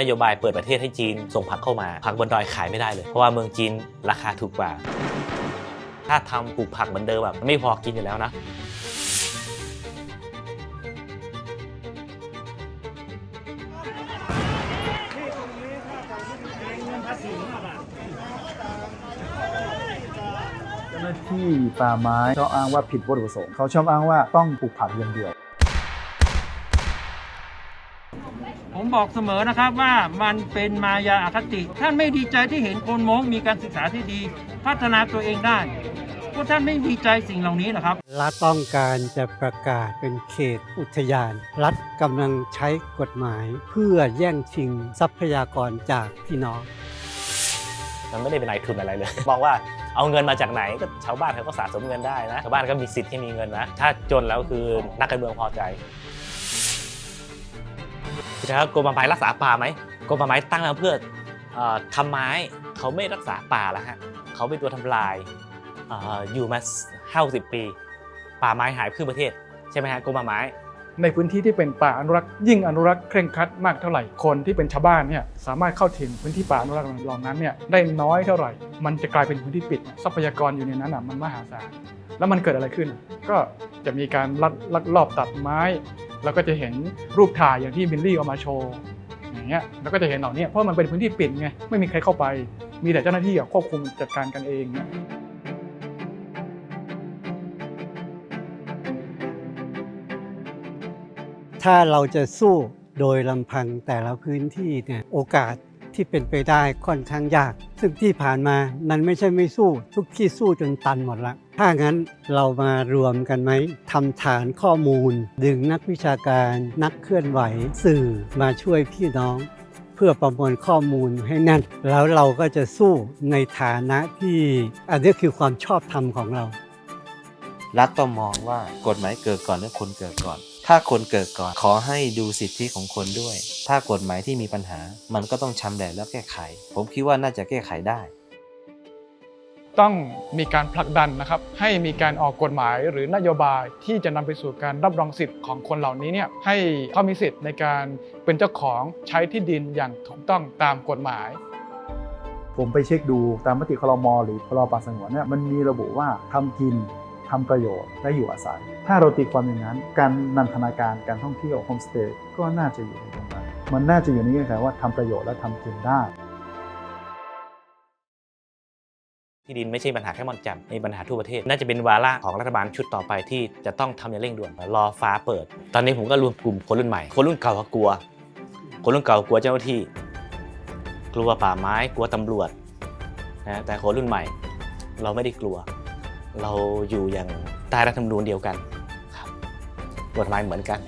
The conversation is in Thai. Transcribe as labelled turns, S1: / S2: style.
S1: นโยบายเปิดประเทศให้จีนส่งผักเข้ามา ผักบนดอยขายไม่ได้เลย เพราะว่าเมืองจีนราคาถูกกว่า ถ้าทำปลูกผักเหมือนเดิมแบบไม่พอกินอยู่แล้วนะ
S2: เจ้าหน้าที่ป่าไม้เขาอ้างว่าผิดวัตถุประสงค์เขาชอบอ้างว่าต้องปลูกผักอย่างเดียว
S3: ผมบอกเสมอนะครับว่ามันเป็นมายาอคติ ท่านไม่ดีใจที่เห็นคนม้งมีการศึกษาที่ดี พัฒนาตัวเองได้พวกท่านไม่ดีใจสิ่งเหล่านี้เหรอครับ
S4: รัฐต้องการจะประกาศเป็นเขตอุทยาน รัฐกำลังใช้กฎหมาย เพื่อแย่งชิงทรัพยากรจากพี่น้อง
S1: มันไม่ได้เป็นนายทุนอะไรเลย มองว่าเอาเงินมาจากไหนก็ชาวบ้านเขาก็สะสมเงินได้นะ ชาวบ้านก็มีสิทธิ์ที่มีเงินนะ ถ้าจนแล้วคือนักการเมืองพอใจ จะครับกรมป่าไม้รักษาป่าไหมกรมป่าไม้ตั้งมาเพื่อเอ่อทำไม้เขาไม่รักษาป่าแล้วฮะเขาเป็นตัวทำลายอยู่มาห้าสิบปี ป่าไม้หายครึ่งประเทศใช่ไหมฮะกรมป่าไม้
S5: ในพื้นที่ที่เป็นป่าอนุรักษ์ยิ่งอนุรักษ์เคร่งครัดมากเท่าไหร่คนที่เป็นชาวบ้านเนี่ยสามารถเข้าถึงพื้นที่ป่าอนุรักษ์เหล่านั้นเนี่ยได้น้อยเท่าไหร่ มันจะกลายเป็นพื้นที่ปิดทรัพยากรอยู่ในนั้นอะมันมหาศาลแล้วมันเกิดอะไรขึ้น ก็จะมีการลักลักลอบตัดไม้ เราก็จะเห็นรูปถ่ายอย่างที่บิลลี่เอามาโชว์อย่างเงี้ยเราก็จะเห็นเหล่านี้เพราะมันเป็นพื้นที่ปิดไงไม่มีใครเข้าไป มีแต่เจ้าหน้าที่ควบคุมจัดการกันเองเนี่ย
S4: ถ้าเราจะสู้โดยลำพังแต่ละพื้นที่เนี่ยโอกาส ที่เป็นไปได้ค่อนข้างยาก ซึ่งที่ผ่านมามันไม่ใช่ไม่สู้ ทุกที่สู้จนตันหมดละ ถ้างั้นเรามารวมกันไหมทำฐานข้อมูล ดึงนักวิชาการ นักเคลื่อนไหว สื่อมาช่วยพี่น้องเพื่อประมวลข้อมูลให้แน่น แล้วเราก็จะสู้ในฐานะที่ อันนี้คือความชอบธรรมของเรา
S6: รัฐต้องมองว่ากฎหมายเกิดก่อนหรือคนเกิดก่อน ถ้าคนเกิดก่อนขอให้ดูสิทธิของคนด้วย ถ้ากฎหมายที่มีปัญหา มันก็ต้องชำแหละแล้วแก้ไข ผมคิดว่าน่าจะแก้ไขได้
S5: ต้องมีการผลักดันนะครับ ให้มีการออกกฎหมายหรือนโยบายที่จะนำไปสู่การรับรองสิทธิ์ของคนเหล่านี้เนี่ยให้เขามีสิทธิ์ในการเป็นเจ้าของใช้ที่ดินอย่างถูกต้องตามกฎหมาย
S2: ผมไปเช็คดูตามมติคลมหรือพรบป่าสงวนเนี่ยมันมีระบุว่าทำกิน ทำประโยชน์และอยู่อาศัย ถ้าเราตีความอย่างนั้น การนันทนาการการท่องเที่ยวโฮมสเตย์ก็น่าจะอยู่ในตรงนั้นมันน่าจะอยู่ในเงื่อนไขว่าทำประโยชน์และทำกินได้
S1: ที่ดินไม่ใช่ปัญหาแค่มอนจ่มในปัญหาทั่วประเทศ น่าจะเป็นวาระของรัฐบาลชุดต่อไปที่จะต้องทำอย่างเร่งด่วนรอฟ้าเปิด ตอนนี้ผมก็รวมกลุ่มคนรุ่นใหม่ คนรุ่นเก่าก็กลัว คนรุ่นเก่ากลัวเจ้าหน้าที่ กลัวป่าไม้กลัวตำรวจนะแต่คนรุ่นใหม่ เราไม่ได้กลัว เราอยู่อย่างใต้รัฐธรรมนูญเดียวกันครับกฎหมายเหมือนกัน